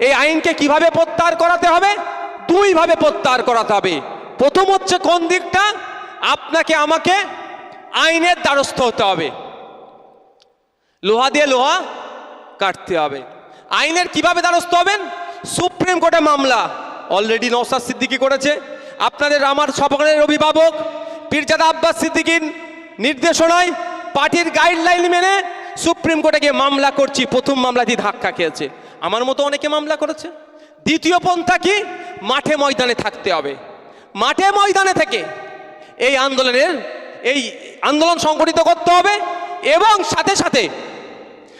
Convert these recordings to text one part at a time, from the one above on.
এই আইনকে কীভাবে প্রত্যাহার করাতে হবে? দুইভাবে প্রত্যাহার করাতে হবে। প্রথম হচ্ছে কোন দিকটা? আপনাকে আমাকে আইনের দ্বারস্থ হতে হবে। লোহা দিয়ে লোহা কাটতে হবে। আইনের কীভাবে দ্বারস্থ হবেন? সুপ্রিম কোর্টে মামলা। অলরেডি নৌসাদ সিদ্দিকি করেছে। আপনাদের আমার সকলের অভিভাবক পীরজাদা আব্বাস সিদ্দিকির নির্দেশনায় পার্টির গাইডলাইন মেনে সুপ্রিম কোর্টে গিয়ে মামলা করছি। প্রথম মামলাতেই ধাক্কা খেয়েছে। আমার মতো অনেকে মামলা করেছে। দ্বিতীয় পন্থা কি? মাঠে ময়দানে থাকতে হবে। মাঠে ময়দানে থেকে এই আন্দোলনের, এই আন্দোলন সংগঠিত করতে হবে এবং সাথে সাথে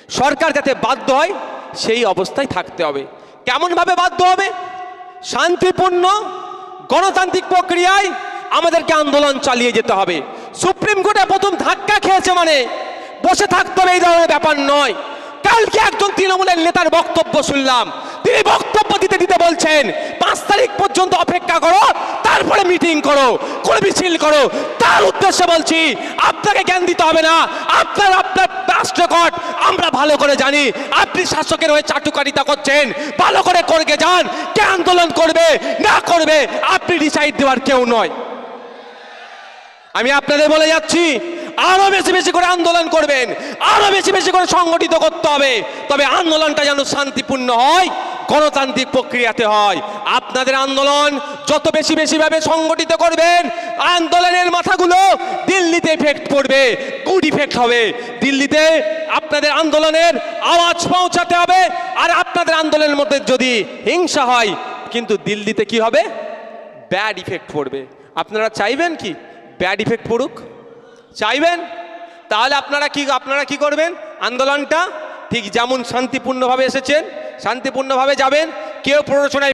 সরকার যাতে বাধ্য হয়, সেই অবস্থায় থাকতে হবে। কেমনভাবে বাধ্য হবে? শান্তিপূর্ণ গণতান্ত্রিক প্রক্রিয়ায় আমাদেরকে আন্দোলন চালিয়ে যেতে হবে। সুপ্রিম কোর্টে প্রথম ধাক্কা খেয়েছে মানে বসে থাকতে হবে এই ধরনের ব্যাপার নয়। কালকে একজন তৃণমূলের নেতার বক্তব্য শুনলাম। তিনি বক্তব্য দিতে দিতে বলছেন, পাঁচ তারিখ পর্যন্ত অপেক্ষা করো, তারপরে মিটিং করো করে মিছিল করো। তার উদ্দেশ্যে বলছি, আপনাকে জ্ঞান দিতে হবে না, আপনার আপনার রাষ্ট্রকট আমরা ভালো করে জানি। আপনি শাসকের হয়ে চাটুকারিতা করছেন, ভালো করে করকে যান, কে আন্দোলন করবে, না করবে, আপনি ডিসাইড দেওয়ার কেউ নয়। আমি আপনাদের বলে যাচ্ছি আরও বেশি বেশি করে আন্দোলন করবেন, আরও বেশি বেশি করে সংগঠিত করতে হবে। তবে আন্দোলনটা যেন শান্তিপূর্ণ হয়, গণতান্ত্রিক প্রক্রিয়াতে হয়। আপনাদের আন্দোলন যত বেশি বেশি ভাবে সংগঠিত করবেন, আন্দোলনের মাথাগুলো দিল্লিতে ইফেক্ট পড়বে গুড ইফেক্ট হবে? দিল্লিতে আপনাদের আন্দোলনের আওয়াজ পৌঁছাতে হবে, আর আপনাদের আন্দোলনের মধ্যে যদি হিংসা হয়, কিন্তু দিল্লিতে কি হবে? ব্যাড ইফেক্ট পড়বে। আপনারা চাইবেন কি? ব্যাড ইফেক্ট পড়ুক? চাইবেন? তাহলে আপনারা কি আপনারা কি করবেন? আন্দোলনটা ঠিক যেমন শান্তিপূর্ণভাবে এসেছেন, শান্তিপূর্ণভাবে যাবেন, কেউ প্ররোচনায়